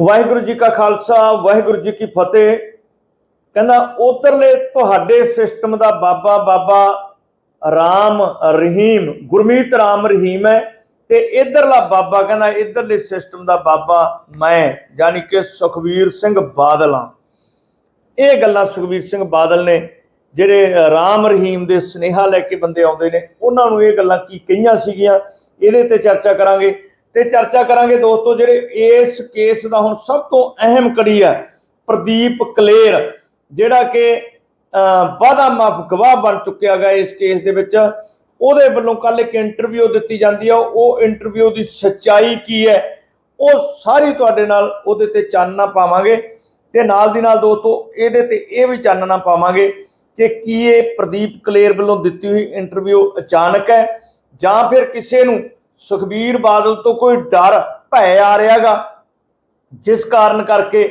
ਵਾਹਿਗੁਰੂ ਜੀ ਕਾ ਖਾਲਸਾ, ਵਾਹਿਗੁਰੂ ਜੀ ਕੀ ਫਤਿਹ। ਕਹਿੰਦਾ ਉਧਰਲੇ ਤੁਹਾਡੇ ਸਿਸਟਮ ਦਾ ਬਾਬਾ ਬਾਬਾ ਰਾਮ ਰਹੀਮ, ਗੁਰਮੀਤ ਰਾਮ ਰਹੀਮ ਹੈ ਤੇ ਇਧਰਲਾ ਬਾਬਾ ਕਹਿੰਦਾ, ਇਧਰਲੇ ਸਿਸਟਮ ਦਾ ਬਾਬਾ ਮੈਂ, ਯਾਨੀ ਕਿ ਸੁਖਵੀਰ ਸਿੰਘ ਬਾਦਲ ਹਾਂ। ਇਹ ਗੱਲਾਂ ਸੁਖਵੀਰ ਸਿੰਘ ਬਾਦਲ ਨੇ, ਜਿਹੜੇ ਰਾਮ ਰਹੀਮ ਦੇ ਸਨੇਹਾ ਲੈ ਕੇ ਬੰਦੇ ਆਉਂਦੇ ਨੇ, ਉਹਨਾਂ ਨੂੰ ਇਹ ਗੱਲਾਂ ਕੀ ਕਹੀਆਂ ਸੀਗੀਆਂ? ਇਹਦੇ ਤੇ ਚਰਚਾ ਕਰਾਂਗੇ। ਤੇ ਚਰਚਾ ਕਰਾਂਗੇ ਦੋਸਤੋ ਜਿਹੜੇ ਇਸ ਕੇਸ ਦਾ ਹੁਣ ਸਭ ਤੋਂ ਅਹਿਮ ਕੜੀ ਹੈ ਪ੍ਰਦੀਪ ਕਲੇਰ ਜਿਹੜਾ ਕਿ ਅਹ, ਮਾਫ ਗਵਾਹ ਬਣ ਚੁੱਕਿਆ ਗਾ ਇਸ ਕੇਸ ਦੇ ਵਿੱਚ। ਉਹਦੇ ਵੱਲੋਂ ਕੱਲ ਇੱਕ ਇੰਟਰਵਿਊ ਦਿੱਤੀ ਜਾਂਦੀ ਆ ਉਹ ਇੰਟਰਵਿਊ ਦੀ ਸੱਚਾਈ ਕੀ ਹੈ ਉਹ ਸਾਰੀ ਤੁਹਾਡੇ ਨਾਲ ਉਹਦੇ ਤੇ ਚਾਨਣਾ ਪਾਵਾਂਗੇ। ਤੇ ਨਾਲ ਦੀ ਨਾਲ ਦੋਸਤੋ ਇਹਦੇ ਤੇ ਇਹ ਵੀ ਚਾਨਣਾ ਪਾਵਾਂਗੇ ਕਿ ਕੀ ਇਹ ਪ੍ਰਦੀਪ ਕਲੇਰ ਵੱਲੋਂ ਦਿੱਤੀ ਹੋਈ ਇੰਟਰਵਿਊ ਅਚਾਨਕ ਹੈ ਜਾਂ ਫਿਰ ਕਿਸੇ ਨੂੰ ਸੁਖਬੀਰ ਬਾਦਲ ਤੋਂ ਕੋਈ ਡਰ, ਭੈ ਆ ਰਿਹਾਗਾ। ਜਿਸ ਕਾਰਨ ਕਰਕੇ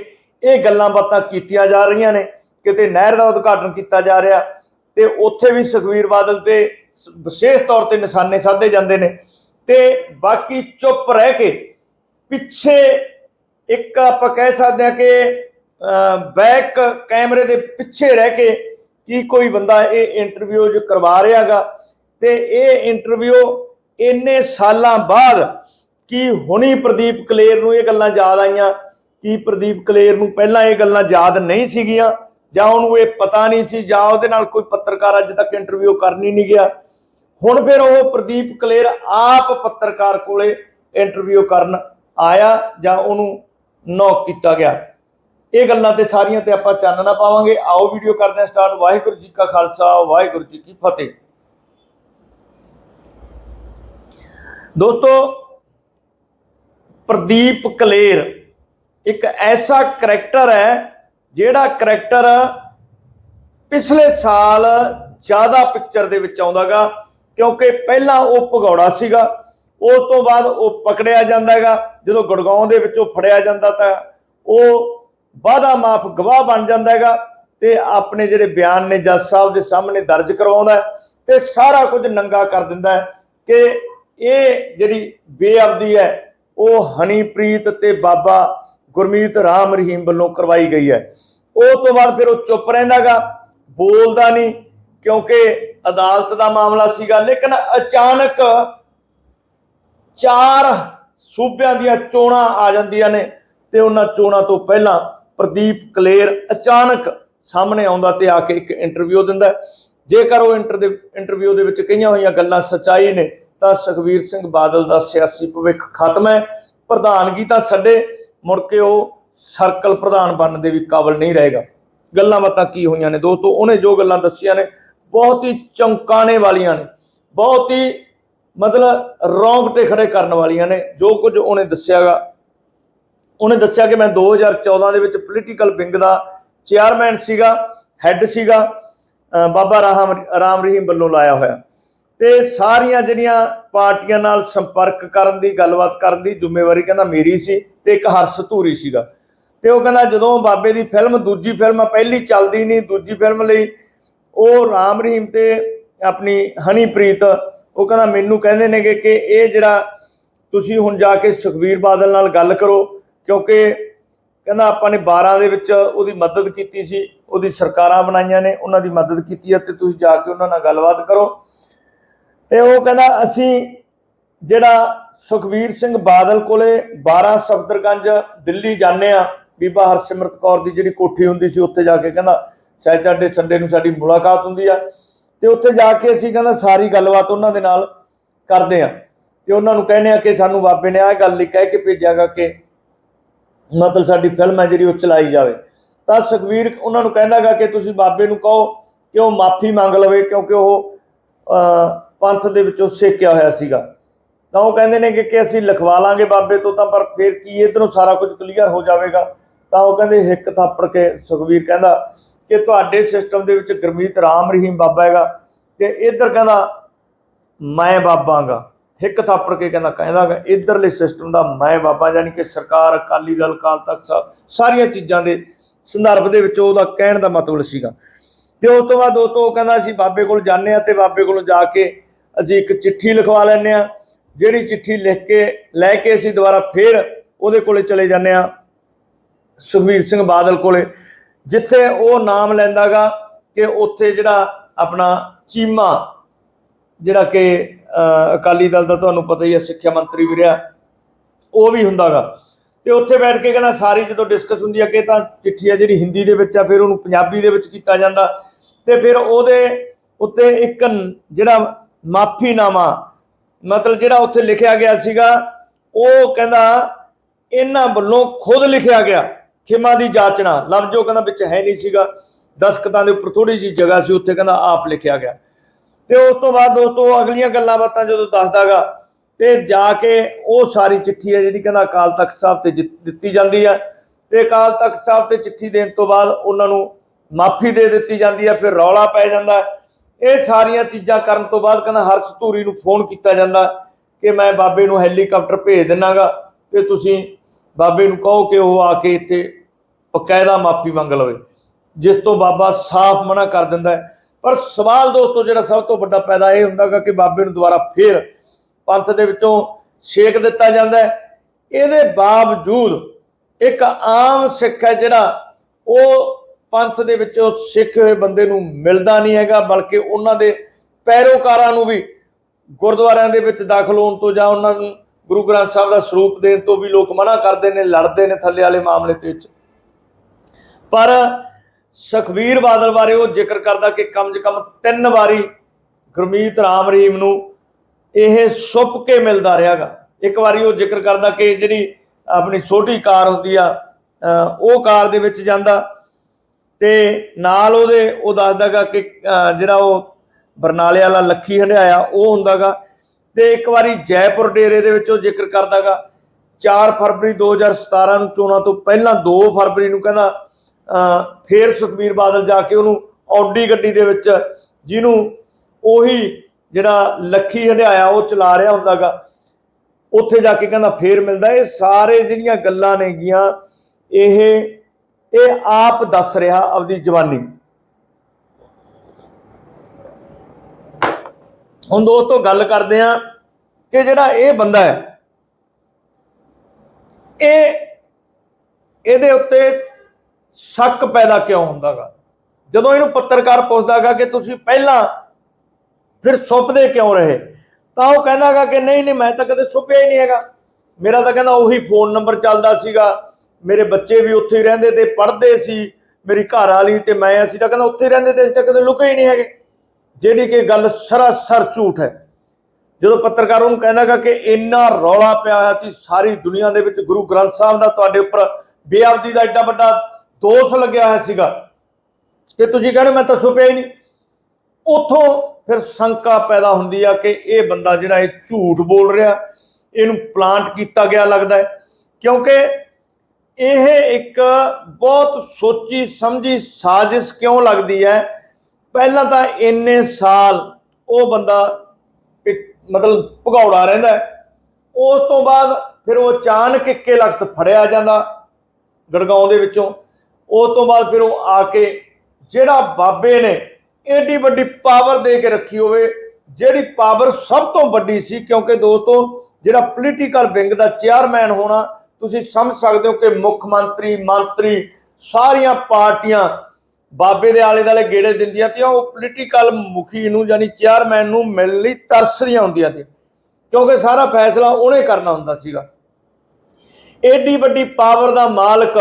ਇਹ ਗੱਲਾਂ ਬਾਤਾਂ ਕੀਤੀਆਂ ਜਾ ਰਹੀਆਂ ਨੇ, ਕਿਤੇ ਨਹਿਰ ਦਾ ਉਦਘਾਟਨ ਕੀਤਾ ਜਾ ਰਿਹਾ, ਤੇ ਉੱਥੇ ਵੀ ਸੁਖਬੀਰ ਬਾਦਲ ਤੇ ਵਿਸ਼ੇਸ਼ ਤੌਰ ਤੇ ਨਿਸ਼ਾਨੇ ਸਾਧੇ ਜਾਂਦੇ ਨੇ। ਤੇ ਬਾਕੀ ਚੁੱਪ ਰਹਿ ਕੇ ਪਿੱਛੇ ਇੱਕ ਆਪਾਂ ਕਹਿ ਸਕਦੇ ਹਾਂ ਕਿ ਬੈਕ ਕੈਮਰੇ ਦੇ ਪਿੱਛੇ ਰਹਿ ਕੇ ਕੀ ਕੋਈ ਬੰਦਾ ਇਹ ਇੰਟਰਵਿਊ ਜੋ ਕਰਵਾ ਰਿਹਾਗਾ, ਤੇ ਇਹ ਇੰਟਰਵਿਊ ਇੰਨੇ ਸਾਲਾਂ ਬਾਅਦ ਕੀ ਹੁਣੀ ਪ੍ਰਦੀਪ ਕਲੇਰ ਨੂੰ ਇਹ ਗੱਲਾਂ ਯਾਦ ਆਈਆਂ? ਕੀ ਪ੍ਰਦੀਪ ਕਲੇਰ ਨੂੰ ਪਹਿਲਾਂ ਇਹ ਗੱਲਾਂ ਯਾਦ ਨਹੀਂ ਸੀਗੀਆਂ? ਜਾਂ ਉਹਨੂੰ ਇਹ ਪਤਾ ਨਹੀਂ ਸੀ, ਜਾਂ ਉਹਦੇ ਨਾਲ ਕੋਈ ਪੱਤਰਕਾਰ ਅੱਜ ਤੱਕ ਇੰਟਰਵਿਊ ਕਰਨੀ ਨਹੀਂ ਗਿਆ? ਹੁਣ ਫਿਰ ਉਹ ਪ੍ਰਦੀਪ ਕਲੇਰ ਆਪ ਪੱਤਰਕਾਰ ਕੋਲੇ ਇੰਟਰਵਿਊ ਕਰਨ ਆਇਆ ਜਾਂ ਉਹਨੂੰ ਨੌਕ ਕੀਤਾ ਗਿਆ? ਇਹ ਗੱਲਾਂ ਤੇ ਸਾਰੀਆਂ ਤੇ ਆਪਾਂ ਚਾਨਣਾ ਪਾਵਾਂਗੇ। ਆਓ ਵੀਡੀਓ ਕਰਦੇ ਹਾਂ ਸਟਾਰਟ। ਵਾਹਿਗੁਰੂ ਜੀ ਕਾ ਖਾਲਸਾ, ਵਾਹਿਗੁਰੂ ਜੀ ਕੀ ਫਤਿਹ। ਦੋਸਤੋ, ਪ੍ਰਦੀਪ ਕਲੇਰ ਇੱਕ ਐਸਾ ਕਰੈਕਟਰ ਹੈ ਜਿਹੜਾ ਕਰੈਕਟਰ ਪਿਛਲੇ ਸਾਲ ਜ਼ਿਆਦਾ ਪਿਕਚਰ ਦੇ ਵਿੱਚ ਆਉਂਦਾਗਾ ਕਿਉਂਕਿ ਪਹਿਲਾਂ ਉਹ ਭਗੌੜਾ ਸੀਗਾ, ਉਸ ਤੋਂ ਬਾਅਦ ਉਹ ਪਕੜਿਆ ਜਾਂਦਾ ਹੈਗਾ ਜਦੋਂ ਗੁੜਗਾਉਂ ਦੇ ਵਿੱਚੋਂ ਫੜਿਆ ਜਾਂਦਾ ਤਾਂ ਉਹ ਵਾਦਾ ਮਾਫ ਗਵਾਹ ਬਣ ਜਾਂਦਾ ਹੈਗਾ ਤੇ ਆਪਣੇ ਜਿਹੜੇ ਬਿਆਨ ਨੇ ਜੱਜ ਸਾਹਿਬ ਦੇ ਸਾਹਮਣੇ ਦਰਜ ਕਰਵਾਉਂਦਾ ਹੈ ਤੇ ਸਾਰਾ ਕੁਝ ਨੰਗਾ ਕਰ ਦਿੰਦਾ ਕਿ ਇਹ ਜਿਹੜੀ ਬੇਅਬਦੀ ਹੈ, ਉਹ ਹਨੀਪ੍ਰੀਤ ਤੇ ਬਾਬਾ ਗੁਰਮੀਤ ਰਾਮ ਰਹੀਮ ਵੱਲੋਂ ਕਰਵਾਈ ਗਈ ਹੈ। ਉਹ ਤੋਂ ਬਾਅਦ ਫਿਰ ਉਹ ਚੁੱਪ ਰਹਿੰਦਾਗਾ, ਬੋਲਦਾ ਨਹੀਂ, ਕਿਉਂਕਿ ਅਦਾਲਤ ਦਾ ਮਾਮਲਾ ਸੀਗਾ, ਲੇਕਿਨ ਅਚਾਨਕ ਚਾਰ ਸੂਬਿਆਂ ਦੀਆਂ ਚੋਣਾਂ ਆ ਜਾਂਦੀਆਂ ਨੇ ਤੇ ਉਹਨਾਂ ਚੋਣਾਂ ਤੋਂ ਪਹਿਲਾਂ ਪ੍ਰਦੀਪ ਕਲੇਰ ਅਚਾਨਕ ਸਾਹਮਣੇ ਆਉਂਦਾ ਤੇ ਆ ਕੇ ਇੱਕ ਇੰਟਰਵਿਊ ਦਿੰਦਾ ਜੇਕਰ ਉਹ ਇੰਟਰ ਦੇ ਇੰਟਰਵਿਊ ਦੇ ਵਿੱਚ ਕਈਆਂ ਹੋਈਆਂ ਗੱਲਾਂ ਸੱਚਾਈ ਨੇ ਤਾਂ ਸੁਖਵੀਰ ਸਿੰਘ ਬਾਦਲ ਦਾ ਸਿਆਸੀ ਭਵਿੱਖ ਖਤਮ ਹੈ। ਪ੍ਰਧਾਨਗੀ ਤਾਂ ਛੱਡੇ? ਮੁੜ ਕੇ ਉਹ ਸਰਕਲ ਪ੍ਰਧਾਨ ਬਣਨ ਦੇ ਵੀ ਕਾਬਲ ਨਹੀਂ ਰਹੇਗਾ। ਗੱਲਾਂ ਬਾਤਾਂ ਕੀ ਹੋਈਆਂ ਨੇ ਦੋਸਤੋ? ਉਹਨੇ ਜੋ ਗੱਲਾਂ ਦੱਸੀਆਂ ਨੇ, ਬਹੁਤ ਹੀ ਚੌਂਕਾਣੇ ਵਾਲੀਆਂ ਨੇ। ਬਹੁਤ ਹੀ ਮਤਲਬ ਰੌਂਗਟੇ ਖੜੇ ਕਰਨ ਵਾਲੀਆਂ ਨੇ। ਜੋ ਕੁਝ ਉਹਨੇ ਦੱਸਿਆਗਾ। ਉਹਨੇ ਦੱਸਿਆ ਕਿ ਮੈਂ 2014 ਦੇ ਵਿੱਚ ਪੋਲੀਟੀਕਲ ਵਿੰਗ ਦਾ ਚੇਅਰਮੈਨ ਸੀਗਾ ਹੈੱਡ ਸੀਗਾ। ਬਾਬਾ ਰਾਮ ਰਾਮ ਰਹੀਮ ਵੱਲੋਂ ਲਾਇਆ ਹੋਇਆ। ਤੇ ਸਾਰੀਆਂ ਜਿਹੜੀਆਂ ਪਾਰਟੀਆਂ ਨਾਲ ਸੰਪਰਕ ਕਰਨ ਦੀ, ਗੱਲਬਾਤ ਕਰਨ ਦੀ ਜ਼ਿੰਮੇਵਾਰੀ ਕਹਿੰਦਾ ਮੇਰੀ ਸੀ ਤੇ ਇੱਕ ਹਰਸ਼ ਧੂਰੀ ਸੀਗਾ। ਤੇ ਉਹ ਕਹਿੰਦਾ ਜਦੋਂ ਬਾਬੇ ਦੀ ਫਿਲਮ, ਦੂਜੀ ਫਿਲਮ ਪਹਿਲੀ ਚੱਲਦੀ ਨਹੀਂ, ਦੂਜੀ ਫਿਲਮ ਲਈ ਉਹ ਰਾਮ ਰਹੀਮ ਤੇ ਆਪਣੀ ਹਨੀਪ੍ਰੀਤ, ਉਹ ਕਹਿੰਦਾ ਮੈਨੂੰ ਕਹਿੰਦੇ ਨੇਗੇ ਕਿ ਇਹ ਜਿਹੜਾ ਤੁਸੀਂ ਹੁਣ ਜਾ ਕੇ ਸੁਖਵੀਰ ਬਾਦਲ ਨਾਲ ਗੱਲ ਕਰੋ, ਕਿਉਂਕਿ ਕਹਿੰਦਾ ਆਪਾਂ ਨੇ 12 ਦੇ ਵਿੱਚ ਉਹਦੀ ਮਦਦ ਕੀਤੀ ਸੀ, ਉਹਦੀ ਸਰਕਾਰਾਂ ਬਣਾਈਆਂ ਨੇ, ਉਹਨਾਂ ਦੀ ਮਦਦ ਕੀਤੀ ਹੈ ਤੇ ਤੁਸੀਂ ਜਾ ਕੇ ਉਹਨਾਂ ਨਾਲ ਗੱਲਬਾਤ ਕਰੋ। ਤੇ ਉਹ ਕਹਿੰਦਾ, ਅਸੀਂ ਜਿਹੜਾ ਸੁਖਵੀਰ ਸਿੰਘ ਬਾਦਲ ਕੋਲੇ 12 ਸਫਦਰਗੰਜ, ਦਿੱਲੀ ਜਾਂਦੇ ਆ ਬੀਬਾ ਹਰਸਿਮਰਤ ਕੌਰ ਦੀ ਜਿਹੜੀ ਕੋਠੀ ਹੁੰਦੀ ਸੀ, ਉੱਥੇ ਜਾ ਕੇ ਕਹਿੰਦਾ ਸੈਚਰਡੇ ਸੰਡੇ ਨੂੰ ਸਾਡੀ ਮੁਲਾਕਾਤ ਹੁੰਦੀ ਆ। ਤੇ ਉੱਥੇ ਜਾ ਕੇ ਅਸੀਂ ਕਹਿੰਦਾ, ਸਾਰੀ ਗੱਲਬਾਤ ਉਹਨਾਂ ਦੇ ਨਾਲ ਕਰਦੇ ਆ ਤੇ ਉਹਨਾਂ ਨੂੰ ਕਹਿੰਦੇ ਆ ਕਿ ਸਾਨੂੰ ਬਾਬੇ ਨੇ ਆਹ ਗੱਲ ਲਈ ਕਹਿ ਕੇ ਭੇਜਿਆਗਾ ਕਿ ਮਤਲਬ ਸਾਡੀ ਫਿਲਮ ਹੈ ਜਿਹੜੀ ਉਹ ਚਲਾਈ ਜਾਵੇ। ਤਾਂ ਸੁਖਵੀਰ ਉਹਨਾਂ ਨੂੰ ਕਹਿੰਦਾਗਾ ਕਿ ਤੁਸੀਂ ਬਾਬੇ ਨੂੰ ਕਹੋ ਕਿ ਉਹ ਮਾਫੀ ਮੰਗ ਲਵੇ, ਕਿਉਂਕਿ ਉਹ ਪੰਥ ਦੇ ਵਿੱਚੋਂ ਸੇਕਿਆ ਹੋਇਆ ਸੀਗਾ। ਤਾਂ ਉਹ ਕਹਿੰਦੇ ਨੇ ਕਿ ਕਿ ਅਸੀਂ ਲਿਖਵਾ ਲਾਂਗੇ ਬਾਬੇ ਤੋਂ, ਤਾਂ ਪਰ ਫਿਰ ਕੀ ਇਧਰੋਂ ਸਾਰਾ ਕੁਝ ਕਲੀਅਰ ਹੋ ਜਾਵੇਗਾ? ਤਾਂ ਉਹ ਕਹਿੰਦੇ ਹਿੱਕ ਥਾਪੜ ਕੇ ਸੁਖਵੀਰ ਕਹਿੰਦਾ ਕਿ ਤੁਹਾਡੇ ਸਿਸਟਮ ਦੇ ਵਿੱਚ ਗੁਰਮੀਤ ਰਾਮ ਰਹੀਮ ਬਾਬਾ ਹੈਗਾ ਤੇ ਇੱਧਰ ਕਹਿੰਦਾ ਮੈਂ ਬਾਬਾਂਗਾ ਹਿੱਕ ਥਾਪੜ ਕੇ ਕਹਿੰਦਾ ਕਹਿੰਦਾਗਾ ਇਧਰਲੇ ਸਿਸਟਮ ਦਾ ਮੈਂ ਬਾਬਾ, ਯਾਨੀ ਕਿ ਸਰਕਾਰ, ਅਕਾਲੀ ਦਲ ਕਾਲ ਤੱਕ ਸਾਰੀਆਂ ਚੀਜ਼ਾਂ ਦੇ ਸੰਦਰਭ ਦੇ ਵਿੱਚ ਉਹਦਾ ਕਹਿਣ ਦਾ ਮਤਲਬ ਸੀਗਾ। ਤੇ ਉਸ ਤੋਂ ਬਾਅਦ ਦੋਸਤੋ ਉਹ ਕਹਿੰਦਾ ਅਸੀਂ ਬਾਬੇ ਕੋਲ ਜਾਂਦੇ ਆ ਤੇ ਬਾਬੇ ਕੋਲੋਂ ਜਾ ਕੇ ਅਸੀਂ ਇੱਕ ਚਿੱਠੀ ਲਿਖਵਾ ਲੈਂਦੇ ਆ ਜਿਹੜੀ ਚਿੱਠੀ ਲਿਖ ਕੇ, ਲੈ ਕੇ ਅਸੀਂ ਦੁਬਾਰਾ ਫੇਰ ਉਹਦੇ ਕੋਲੇ ਚਲੇ ਜਾਂਦੇ ਆ ਸੁਖਬੀਰ ਸਿੰਘ ਬਾਦਲ ਕੋਲੇ। ਜਿੱਥੇ ਉਹ ਨਾਮ ਲੈਂਦਾਗਾ ਕਿ ਉੱਥੇ ਜਿਹੜਾ ਆਪਣਾ ਚੀਮਾ, ਜਿਹੜਾ ਕਿ ਅਕਾਲੀ ਦਲ ਦਾ ਤੁਹਾਨੂੰ ਪਤਾ ਹੀ ਹੈ, ਸਿੱਖਿਆ ਮੰਤਰੀ ਵੀ ਰਿਹਾ, ਉਹ ਵੀ ਹੁੰਦਾਗਾ। ਤੇ ਉੱਥੇ ਬੈਠ ਕੇ ਕਹਿੰਦਾ ਸਾਰੀ ਜਦੋਂ ਡਿਸਕਸ ਹੁੰਦੀ ਹੈ ਕਿ ਤਾਂ ਚਿੱਠੀ ਆ ਜਿਹੜੀ ਹਿੰਦੀ ਦੇ ਵਿੱਚ ਆ, ਫਿਰ ਉਹਨੂੰ ਪੰਜਾਬੀ ਦੇ ਵਿੱਚ ਕੀਤਾ ਜਾਂਦਾ। ਤੇ ਫਿਰ ਉਹਦੇ ਉੱਤੇ ਇੱਕ ਜਿਹੜਾ ਮਾਫੀਨਾਮਾ ਮਤਲਬ ਜਿਹੜਾ ਉੱਥੇ ਲਿਖਿਆ ਗਿਆ ਸੀਗਾ, ਉਹ ਕਹਿੰਦਾ ਇਹਨਾਂ ਵੱਲੋਂ ਖੁਦ ਲਿਖਿਆ ਗਿਆ, ਖਿਮਾ ਦੀ ਜਾਚਨਾ ਲਫ਼ਜ਼ ਉਹ ਕਹਿੰਦਾ ਵਿੱਚ ਹੈ ਨਹੀਂ ਸੀਗਾ। ਦਸਕਤਾਂ ਦੇ ਉੱਪਰ ਥੋੜੀ ਜੀ ਜਗ੍ਹਾ ਸੀ, ਉੱਥੇ ਕਹਿੰਦਾ ਆਪ ਲਿਖਿਆ ਗਿਆ। ਤੇ ਉਸ ਤੋਂ ਬਾਅਦ ਦੋਸਤੋ ਅਗਲੀਆਂ ਗੱਲਾਂ ਬਾਤਾਂ ਜਦੋਂ ਦੱਸਦਾਗਾ, ਤੇ ਜਾ ਕੇ ਉਹ ਸਾਰੀ ਚਿੱਠੀ ਹੈ ਜਿਹੜੀ ਕਹਿੰਦਾ ਅਕਾਲ ਤਖਤ ਸਾਹਿਬ ਤੇ ਜਿ- ਦਿੱਤੀ ਜਾਂਦੀ ਹੈ। ਤੇ ਅਕਾਲ ਤਖਤ ਸਾਹਿਬ ਤੇ ਚਿੱਠੀ ਦੇਣ ਤੋਂ ਬਾਅਦ ਉਹਨਾਂ ਨੂੰ ਮਾਫੀ ਦੇ ਦਿੱਤੀ ਜਾਂਦੀ ਹੈ, ਫਿਰ ਰੌਲਾ ਪੈ ਜਾਂਦਾ ਹੈ। ਇਹ ਸਾਰੀਆਂ ਚੀਜ਼ਾਂ ਕਰਨ ਤੋਂ ਬਾਅਦ ਕਹਿੰਦਾ ਹਰਸ਼ ਧੂਰੀ ਨੂੰ ਫੋਨ ਕੀਤਾ ਜਾਂਦਾ ਕਿ ਮੈਂ ਬਾਬੇ ਨੂੰ ਹੈਲੀਕਾਪਟਰ ਭੇਜ ਦਿੰਨਾਗਾ ਤੇ ਤੁਸੀਂ ਬਾਬੇ ਨੂੰ ਕਹੋ ਕਿ ਉਹ ਆ ਕੇ ਇੱਥੇ ਬਕਾਇਦਾ ਮਾਫੀ ਮੰਗ ਲਵੇ, ਜਿਸ ਤੋਂ ਬਾਬਾ ਸਾਫ਼ ਮਨਾ ਕਰ ਦਿੰਦਾ ਹੈ। ਪਰ ਸਵਾਲ ਦੋਸਤੋ ਜਿਹੜਾ ਸਭ ਤੋਂ ਵੱਡਾ ਪੈਦਾ ਇਹ ਹੁੰਦਾਗਾ ਕਿ ਬਾਬੇ ਨੂੰ ਦੁਬਾਰਾ ਫੇਰ ਪੰਥ ਦੇ ਵਿੱਚੋਂ ਛੇਕ ਦਿੱਤਾ ਜਾਂਦਾ ਹੈ। ਇਹਦੇ ਬਾਵਜੂਦ ਇੱਕ ਆਮ ਸਿੱਖ ਹੈ ਜਿਹੜਾ ਉਹ ਪੰਥ ਦੇ ਵਿੱਚੋਂ ਸਿੱਖ ਹੋਏ ਬੰਦੇ ਨੂੰ ਮਿਲਦਾ ਨਹੀਂ ਹੈਗਾ, ਬਲਕਿ ਉਹਨਾਂ ਦੇ ਪੈਰੋਕਾਰਾਂ ਨੂੰ ਵੀ ਗੁਰਦੁਆਰਿਆਂ ਦੇ ਵਿੱਚ ਦਾਖਲ ਹੋਣ ਤੋਂ ਜਾਂ ਉਹਨਾਂ ਨੂੰ ਗੁਰੂ ਗ੍ਰੰਥ ਸਾਹਿਬ ਦਾ ਸਰੂਪ ਦੇਣ ਤੋਂ ਵੀ ਲੋਕ ਮਨਾ ਕਰਦੇ ਨੇ, ਲੜਦੇ ਨੇ ਥੱਲੇ ਵਾਲੇ ਮਾਮਲੇ ਦੇ ਵਿੱਚ। ਪਰ ਸੁਖਬੀਰ ਬਾਦਲ ਬਾਰੇ ਉਹ ਜ਼ਿਕਰ ਕਰਦਾ ਕਿ ਕਮ ਸੇ ਕਮ ਤਿੰਨ ਵਾਰੀ ਗੁਰਮੀਤ ਰਾਮ ਰਹੀਮ ਨੂੰ ਇਹ ਸੁੱਪ ਕੇ ਮਿਲਦਾ ਰਿਹਾਗਾ। ਇੱਕ ਵਾਰੀ ਉਹ ਜ਼ਿਕਰ ਕਰਦਾ ਕਿ ਜਿਹੜੀ ਆਪਣੀ ਛੋਟੀ ਕਾਰ ਹੁੰਦੀ ਆ ਉਹ ਕਾਰ ਦੇ ਵਿੱਚ ਜਾਂਦਾ ਤੇ ਨਾਲ ਉਹਦੇ, ਉਹ ਦੱਸਦਾਗਾ ਕਿ ਜਿਹੜਾ ਉਹ ਬਰਨਾਲੇ ਵਾਲਾ ਲੱਖੀ ਹੰਡਾਇਆ ਉਹ ਹੁੰਦਾਗਾ ਤੇ ਇੱਕ ਵਾਰੀ ਜੈਪੁਰ ਡੇਰੇ ਦੇ ਵਿੱਚ ਉਹ ਜ਼ਿਕਰ ਕਰਦਾਗਾ 4 ਫਰਵਰੀ 2017 ਨੂੰ ਚੋਣਾਂ ਤੋਂ ਪਹਿਲਾਂ 2 ਫਰਵਰੀ ਨੂੰ ਕਹਿੰਦਾ, ਅਹ, ਫੇਰ ਸੁਖਬੀਰ ਬਾਦਲ ਜਾ ਕੇ ਉਹਨੂੰ ਆਡੀ ਗੱਡੀ ਦੇ ਵਿੱਚ ਜਿਹਨੂੰ ਉਹੀ ਜਿਹੜਾ ਲੱਖੀ ਹੰਡਾਇਆ ਉਹ ਚਲਾ ਰਿਹਾ ਹੁੰਦਾਗਾ ਉੱਥੇ ਜਾ ਕੇ ਕਹਿੰਦਾ ਫੇਰ ਮਿਲਦਾ। ਇਹ ਸਾਰੇ ਜਿਹੜੀਆਂ ਗੱਲਾਂ ਨੇਗੀਆਂ, ਇਹ ਇਹ ਆਪ ਦੱਸ ਰਿਹਾ ਆਪਦੀ ਜਵਾਨੀ। ਹੁਣ ਦੋਸਤੋ ਗੱਲ ਕਰਦੇ ਆ ਕਿ ਜਿਹੜਾ ਇਹ ਬੰਦਾ ਹੈ, ਇਹ ਇਹਦੇ ਉੱਤੇ ਸ਼ੱਕ ਪੈਦਾ ਕਿਉਂ ਹੁੰਦਾਗਾ? ਜਦੋਂ ਇਹਨੂੰ ਪੱਤਰਕਾਰ ਪੁੱਛਦਾਗਾ ਕਿ ਤੁਸੀਂ ਪਹਿਲਾਂ ਫਿਰ ਸੁਪਦੇ ਕਿਉਂ ਰਹੇ? ਤਾਂ ਉਹ ਕਹਿੰਦਾਗਾ ਕਿ ਨਹੀਂ ਨਹੀਂ, ਮੈਂ ਤਾਂ ਕਦੇ ਸੁਪਿਆ ਹੀ ਨਹੀਂ ਹੈਗਾ। ਮੇਰਾ ਤਾਂ ਕਹਿੰਦਾ ਉਹੀ ਫੋਨ ਨੰਬਰ ਚੱਲਦਾ ਸੀਗਾ। ਮੇਰੇ ਬੱਚੇ ਵੀ ਉੱਥੇ ਹੀ ਰਹਿੰਦੇ ਤੇ ਪੜ੍ਹਦੇ ਸੀ, ਮੇਰੀ ਘਰ ਵਾਲੀ ਤੇ ਮੈਂ ਅਸੀਂ ਤਾਂ ਕਹਿੰਦਾ ਉੱਥੇ ਰਹਿੰਦੇ ਤੇ ਅਸੀਂ ਤਾਂ ਕਦੇ ਲੁਕੇ ਹੀ ਨਹੀਂ ਹੈਗੇ। ਜਿਹੜੀ ਕਿ ਗੱਲ ਸਰਾਸਰ ਝੂਠ ਹੈ। ਜਦੋਂ ਪੱਤਰਕਾਰ ਉਹਨੂੰ ਕਹਿੰਦਾਗਾ ਕਿ ਇੰਨਾ ਰੌਲਾ ਪਿਆ ਹੋਇਆ ਸੀ ਸਾਰੀ ਦੁਨੀਆ ਦੇ ਵਿੱਚ, ਗੁਰੂ ਗ੍ਰੰਥ ਸਾਹਿਬ ਦਾ ਤੁਹਾਡੇ ਉੱਪਰ ਬੇਅਬਦੀ ਦਾ ਐਡਾ ਵੱਡਾ ਦੋਸ਼ ਲੱਗਿਆ ਹੋਇਆ ਸੀਗਾ। ਕਿ ਤੁਸੀਂ ਕਹਿੰਦੇ ਮੈਂ ਤਾਂ ਸੁਪਿਆ ਹੀ ਨਹੀਂ। ਉਥੋਂ ਫਿਰ ਸ਼ੰਕਾ ਪੈਦਾ ਹੁੰਦੀ ਆ ਕਿ ਇਹ ਬੰਦਾ ਜਿਹੜਾ ਇਹ ਝੂਠ ਬੋਲ ਰਿਹਾ, ਇਹਨੂੰ ਪਲਾਂਟ ਕੀਤਾ ਗਿਆ ਲੱਗਦਾ ਹੈ। ਕਿਉਂਕਿ ਇਹ ਇੱਕ ਬਹੁਤ ਸੋਚੀ ਸਮਝੀ ਸਾਜ਼ਿਸ਼ ਕਿਉਂ ਲੱਗਦੀ ਹੈ? ਪਹਿਲਾਂ ਤਾਂ ਇੰਨੇ ਸਾਲ ਉਹ ਬੰਦਾ ਮਤਲਬ ਭਗੌੜਾ ਰਹਿੰਦਾ ਉਸ ਤੋਂ ਬਾਅਦ ਫਿਰ ਉਹ ਅਚਾਨਕ ਇੱਕੇ ਲਖਤ ਫੜਿਆ ਜਾਂਦਾ ਗੜਗਾਉਂ ਦੇ ਵਿੱਚੋਂ। ਉਸ ਤੋਂ ਬਾਅਦ ਫਿਰ ਉਹ ਆ ਕੇ ਜਿਹੜਾ ਬਾਬੇ ਨੇ ਏਡੀ ਵੱਡੀ ਪਾਵਰ ਦੇ ਕੇ ਰੱਖੀ ਹੋਵੇ, ਜਿਹੜੀ ਪਾਵਰ ਸਭ ਤੋਂ ਵੱਡੀ ਸੀ, ਕਿਉਂਕਿ ਦੋਸਤੋ ਜਿਹੜਾ ਪੋਲੀਟੀਕਲ ਵਿੰਗ ਦਾ ਚੇਅਰਮੈਨ ਹੋਣਾ ਤੁਸੀਂ ਸਮਝ ਸਕਦੇ ਹੋ ਕਿ ਮੁੱਖ ਮੰਤਰੀ ਮੰਤਰੀ ਸਾਰੀਆਂ ਪਾਰਟੀਆਂ ਬਾਬੇ ਦੇ ਆਲੇ ਦਾਲੇ ਗੇੜੇ ਦਿੰਦੀਆਂ ਤੇ ਉਹ ਪੋਲੀਟੀਕਲ ਮੁਖੀ ਨੂੰ ਯਾਨੀ ਚੇਅਰਮੈਨ ਨੂੰ ਮਿਲਣ ਲਈ ਤਰਸਦੀਆਂ ਹੁੰਦੀਆਂ ਤੇ ਕਿਉਂਕਿ ਸਾਰਾ ਫੈਸਲਾ ਉਹਨੇ ਕਰਨਾ ਹੁੰਦਾ ਸੀਗਾ। ਏਡੀ ਵੱਡੀ ਪਾਵਰ ਦਾ ਮਾਲਕ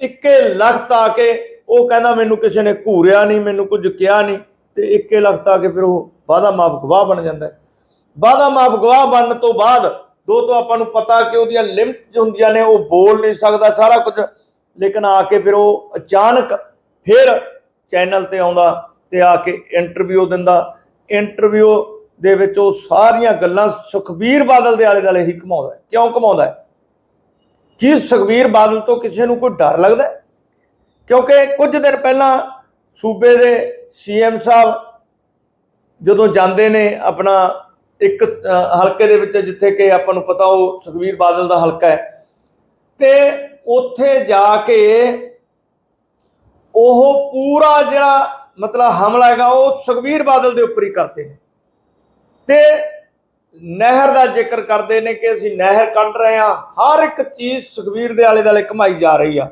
ਇੱਕੇ ਲਖਤ ਆ ਕੇ ਉਹ ਕਹਿੰਦਾ ਮੈਨੂੰ ਕਿਸੇ ਨੇ ਘੂਰਿਆ ਨਹੀਂ, ਮੈਨੂੰ ਕੁਝ ਕਿਹਾ ਨਹੀਂ ਤੇ ਇੱਕੇ ਲਖਤ ਆ ਕੇ ਫਿਰ ਉਹ ਵਾਦਾ ਮਾਫ ਗਵਾਹ ਬਣ ਜਾਂਦਾ। ਹੈ ਵਾਦਾ ਮਾਫ ਗਵਾਹ ਬਣਨ ਤੋਂ ਬਾਅਦ ਦੋ ਤੋਂ ਆਪਾਂ ਨੂੰ ਪਤਾ ਕਿ ਉਹਦੀਆਂ ਲਿਮਟਸ ਹੁੰਦੀਆਂ ਨੇ, ਉਹ ਬੋਲ ਨਹੀਂ ਸਕਦਾ ਸਾਰਾ ਕੁਝ। ਲੇਕਿਨ ਆ ਕੇ ਫਿਰ ਉਹ ਅਚਾਨਕ ਫਿਰ ਚੈਨਲ ਤੇ ਆਉਂਦਾ ਤੇ ਆ ਕੇ ਇੰਟਰਵਿਊ ਦਿੰਦਾ। ਇੰਟਰਵਿਊ ਦੇ ਵਿੱਚ ਉਹ ਸਾਰੀਆਂ ਗੱਲਾਂ ਸੁਖਬੀਰ ਬਾਦਲ ਦੇ ਆਲੇ ਦੁਆਲੇ ਹੀ ਘਮਾਉਂਦਾ ਕਿਉਂ ਘਮਾਉਂਦਾ ਕੀ ਸੁਖਬੀਰ ਬਾਦਲ ਤੋਂ ਕਿਸੇ ਨੂੰ ਕੋਈ ਡਰ ਲੱਗਦਾ ਕਿਉਂਕਿ ਕੁਝ ਦਿਨ ਪਹਿਲਾਂ ਸੂਬੇ ਦੇ ਸੀਐਮ ਸਾਹਿਬ ਜਦੋਂ ਜਾਂਦੇ ਨੇ ਆਪਣਾ ਇੱਕ ਹਲਕੇ ਦੇ ਵਿੱਚ ਜਿੱਥੇ ਕਿ ਆਪਾਂ ਨੂੰ ਪਤਾ ਉਹ ਸੁਖਬੀਰ ਬਾਦਲ ਦਾ ਹਲਕਾ ਹੈ। ਤੇ ਉੱਥੇ ਜਾ ਕੇ ਉਹ ਪੂਰਾ ਜਿਹੜਾ ਮਤਲਬ ਹਮਲਾ ਹੈਗਾ, ਉਹ ਸੁਖਬੀਰ ਬਾਦਲ ਦੇ ਉੱਪਰ ਹੀ ਕਰਦੇ ਨੇ। ਤੇ ਨਹਿਰ ਦਾ ਜ਼ਿਕਰ ਕਰਦੇ ਨੇ ਕਿ ਅਸੀਂ ਨਹਿਰ ਕੱਢ ਰਹੇ ਹਾਂ, ਹਰ ਇੱਕ ਚੀਜ਼ ਸੁਖਬੀਰ ਦੇ ਆਲੇ ਦੁਆਲੇ ਘਮਾਈ ਜਾ ਰਹੀ ਆ।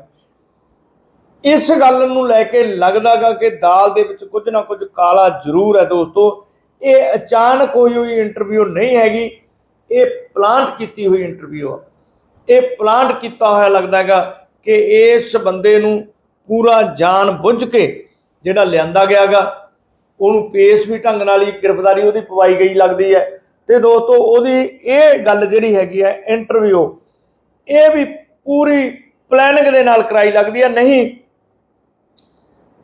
ਇਸ ਗੱਲ ਨੂੰ ਲੈ ਕੇ ਲੱਗਦਾਗਾ ਕਿ ਦਾਲ ਦੇ ਵਿੱਚ ਕੁਝ ਨਾ ਕੁਝ ਕਾਲਾ ਜ਼ਰੂਰ ਹੈ ਦੋਸਤੋ। ਇਹ ਅਚਾਨਕ ਹੋਈ ਹੋਈ ਇੰਟਰਵਿਊ ਨਹੀਂ ਹੈਗੀ, ਇਹ ਪਲਾਂਟ ਕੀਤੀ ਹੋਈ ਇੰਟਰਵਿਊ ਆ। ਇਹ ਪਲਾਂਟ ਕੀਤਾ ਹੋਇਆ ਲੱਗਦਾ ਹੈਗਾ ਕਿ ਇਸ ਬੰਦੇ ਨੂੰ ਪੂਰਾ ਜਾਣ ਬੁੱਝ ਕੇ ਜਿਹੜਾ ਲਿਆਂਦਾ ਗਿਆਗਾ ਉਹਨੂੰ ਪੇਸ਼ ਵੀ ਢੰਗ ਨਾਲ ਹੀ ਗ੍ਰਿਫਤਾਰੀ ਉਹਦੀ ਪਵਾਈ ਗਈ ਲੱਗਦੀ ਹੈ। ਤੇ ਦੋਸਤੋ, ਉਹਦੀ ਇਹ ਗੱਲ ਜਿਹੜੀ ਹੈਗੀ ਹੈ ਇੰਟਰਵਿਊ ਇਹ ਵੀ ਪੂਰੀ ਪਲੈਨਿੰਗ ਦੇ ਨਾਲ ਕਰਾਈ ਲੱਗਦੀ ਹੈ। ਨਹੀਂ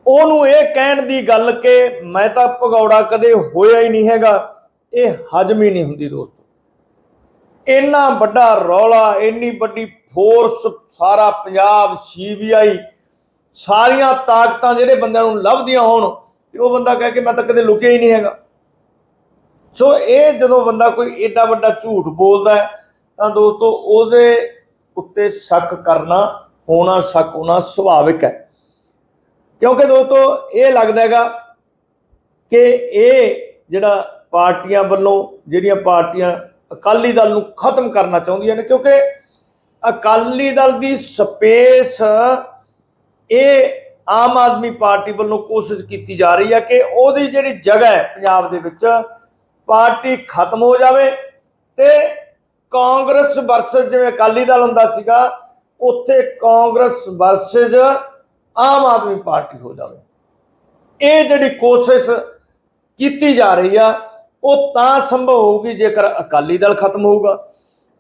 ਉਹਨੂੰ ਇਹ ਕਹਿਣ ਦੀ ਗੱਲ ਕਿ ਮੈਂ ਤਾਂ ਭਗੌੜਾ ਕਦੇ ਹੋਇਆ ਹੀ ਨਹੀਂ ਹੈਗਾ। ਇਹ ਹਜਮ ਹੀ ਨਹੀਂ ਹੁੰਦੀ ਦੋਸਤੋ। ਇੰਨਾ ਵੱਡਾ ਰੌਲਾ, ਇੰਨੀ ਵੱਡੀ ਫੋਰਸ ਸਾਰਾ ਪੰਜਾਬ ਸੀਬੀਆਈ ਸਾਰੀਆਂ ਤਾਕਤਾਂ ਜਿਹੜੇ ਬੰਦਿਆਂ ਨੂੰ ਲੱਭਦੀਆਂ ਹੋਣ ਤੇ ਉਹ ਬੰਦਾ ਕਹੇ ਕਿ ਮੈਂ ਤਾਂ ਕਦੇ ਲੁਕਿਆ ਹੀ ਨਹੀਂ ਹੈਗਾ। ਸੋ ਇਹ ਜਦੋਂ ਬੰਦਾ ਕੋਈ ਏਡਾ ਵੱਡਾ ਝੂਠ ਬੋਲਦਾ ਤਾਂ ਦੋਸਤੋ ਉਹਦੇ ਉੱਤੇ ਸ਼ੱਕ ਕਰਨਾ ਹੋਣਾ, ਸ਼ੱਕ ਹੋਣਾ ਸੁਭਾਵਿਕ ਹੈ। ਕਿਉਂਕਿ ਦੋਸਤੋ, ਇਹ ਲੱਗਦਾ ਹੈਗਾ ਕਿ ਇਹ ਜਿਹੜਾ ਪਾਰਟੀਆਂ ਵੱਲੋਂ, ਜਿਹੜੀਆਂ ਪਾਰਟੀਆਂ ਅਕਾਲੀ ਦਲ ਨੂੰ ਖਤਮ ਕਰਨਾ ਚਾਹੁੰਦੀਆਂ ਨੇ, ਕਿਉਂਕਿ ਅਕਾਲੀ ਦਲ ਦੀ ਸਪੇਸ, ਇਹ ਆਮ ਆਦਮੀ ਪਾਰਟੀ ਵੱਲੋਂ ਕੋਸ਼ਿਸ਼ ਕੀਤੀ ਜਾ ਰਹੀ ਹੈ ਕਿ ਉਹਦੀ ਜਿਹੜੀ ਜਗ੍ਹਾ ਹੈ ਪੰਜਾਬ ਦੇ ਵਿੱਚ, ਪਾਰਟੀ ਖਤਮ ਹੋ ਜਾਵੇ ਤੇ ਕਾਂਗਰਸ ਵਰਸਸ ਜਿਵੇਂ ਅਕਾਲੀ ਦਲ ਹੁੰਦਾ ਸੀਗਾ, ਉੱਥੇ Congress versus Aam Aadmi party ਹੋ ਜਾਵੇ। ਇਹ ਜਿਹੜੀ ਕੋਸ਼ਿਸ਼ ਕੀਤੀ ਜਾ ਰਹੀ ਆ, ਉਹ ਤਾਂ ਸੰਭਵ ਹੋਊਗੀ ਜੇਕਰ ਅਕਾਲੀ ਦਲ ਖਤਮ ਹੋਊਗਾ।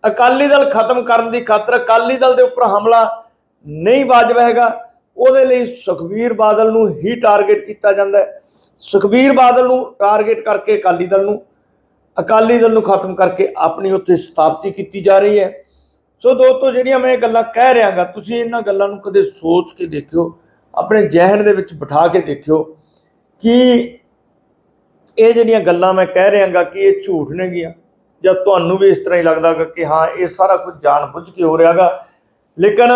ਅਕਾਲੀ ਦਲ ਖਤਮ ਕਰਨ ਦੀ ਖਾਤਰ ਅਕਾਲੀ ਦਲ ਦੇ ਉੱਪਰ ਹਮਲਾ ਨਹੀਂ ਵਾਜਬ ਹੈਗਾ। ਉਹਦੇ ਲਈ ਸੁਖਬੀਰ ਬਾਦਲ ਨੂੰ ਹੀ ਟਾਰਗੇਟ ਕੀਤਾ ਜਾਂਦਾ ਹੈ। ਸੁਖਬੀਰ ਬਾਦਲ ਨੂੰ ਟਾਰਗੇਟ ਕਰਕੇ ਅਕਾਲੀ ਦਲ ਨੂੰ, ਅਕਾਲੀ ਦਲ ਨੂੰ ਖਤਮ ਕਰਕੇ ਆਪਣੀ ਉੱਥੇ ਸਥਾਪਤੀ ਕੀਤੀ ਜਾ ਰਹੀ ਹੈ। ਸੋ ਦੋਸਤੋ, ਜਿਹੜੀਆਂ ਮੈਂ ਇਹ ਗੱਲਾਂ ਕਹਿ ਰਿਹਾਗਾ, ਤੁਸੀਂ ਇਹਨਾਂ ਗੱਲਾਂ ਨੂੰ ਕਦੇ ਸੋਚ ਕੇ ਦੇਖਿਓ। ਆਪਣੇ ਜ਼ਿਹਨ ਦੇ ਵਿੱਚ ਬਿਠਾ ਕੇ ਦੇਖਿਓ ਕਿ ਇਹ ਜਿਹੜੀਆਂ ਗੱਲਾਂ ਮੈਂ ਕਹਿ ਰਿਹਾਗਾ ਕਿ ਇਹ ਝੂਠ ਨੇਗੀਆਂ ਜਾਂ ਤੁਹਾਨੂੰ ਵੀ ਇਸ ਤਰ੍ਹਾਂ ਹੀ ਲੱਗਦਾਗਾ ਕਿ ਹਾਂ, ਇਹ ਸਾਰਾ ਕੁਝ ਜਾਣ ਬੁੱਝ ਕੇ ਹੋ ਰਿਹਾਗਾ ਲੇਕਿਨ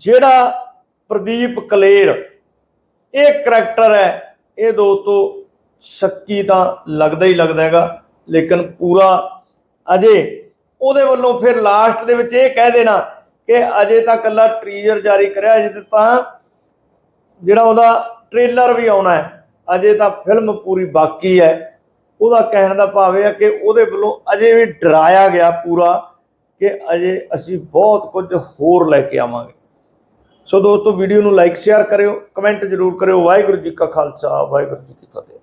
ਜਿਹੜਾ ਪ੍ਰਦੀਪ ਕਲੇਰ, ਇਹ ਕਰੈਕਟਰ ਹੈ, ਇਹ ਦੋਸਤੋ ਸ਼ੱਕੀ ਤਾਂ ਲੱਗਦਾ ਹੀ ਲੱਗਦਾ ਹੈਗਾ। ਲੇਕਿਨ ਪੂਰਾ ਅਜੇ ਉਹਦੇ ਵੱਲੋਂ ਫਿਰ ਲਾਸਟ ਦੇ ਵਿੱਚ ਇਹ ਕਹਿ ਦੇਣਾ ਕਿ ਅਜੇ ਤਾਂ ਕੱਲਾ ਟ੍ਰੀਜ਼ਰ ਜਾਰੀ ਕਰਿਆ, ਅਜੇ ਤਾਂ ਜਿਹੜਾ ਉਹਦਾ ਟ੍ਰੇਲਰ ਵੀ ਆਉਣਾ ਹੈ, ਅਜੇ ਤਾਂ ਫਿਲਮ ਪੂਰੀ ਬਾਕੀ ਹੈ। ਉਹਦਾ ਕਹਿਣ ਦਾ ਭਾਵ ਇਹ ਹੈ ਕਿ ਉਹਦੇ ਵੱਲੋਂ ਅਜੇ ਵੀ ਡਰਾਇਆ ਗਿਆ ਪੂਰਾ ਕਿ ਅਜੇ ਅਸੀਂ ਬਹੁਤ ਕੁਝ ਹੋਰ ਲੈ ਕੇ ਆਵਾਂਗੇ। ਸੋ ਦੋਸਤੋ ਵੀਡੀਓ ਨੂੰ ਲਾਈਕ ਸ਼ੇਅਰ ਕਰਿਓ ਕਮੈਂਟ ਜ਼ਰੂਰ ਕਰਿਓ। ਵਾਹਿਗੁਰੂ ਜੀ ਕਾ ਖਾਲਸਾ, ਵਾਹਿਗੁਰੂ ਜੀ ਕੀ ਫਤਿਹ।